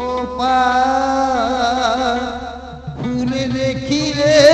ও পা ফুল দেখিলে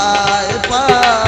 কোথায় পা